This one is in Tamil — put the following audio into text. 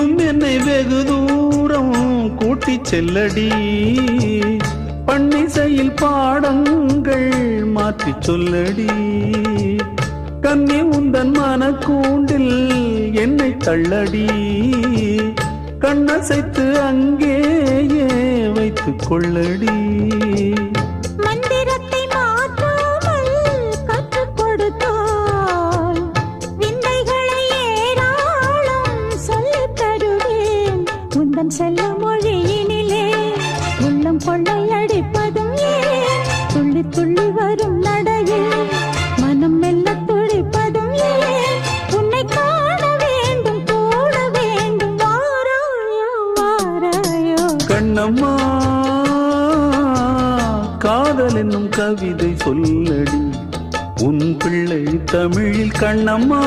இன்னும் என்னை வெகு தூரம் கூட்டி செல்லடி. பன்னிசையில் பாடங்கள் மாற்றி சொல்லடி. கண்ணி உந்தன் மனக்கூண்டில் என்னை தள்ளடி. கண்ணசைத்து அங்கேயே வைத்துக் கொள்ளடி. உள்ளம் செல்லும் மொழியினிலே உள்ளம் கொள்ளையடிப்பதும் ஏன்? துள்ளி துள்ளி வரும் நடையில் மனம் மெல்ல துடிப்பதும் ஏன்? உன்னை காண வேண்டும் கூட வேண்டும் வாராயோ வாராயோ. கண்ணம்மா காதல் என்னும் கவிதை சொல்லடி. உன் பிள்ளை தமிழில் கண்ணம்மா.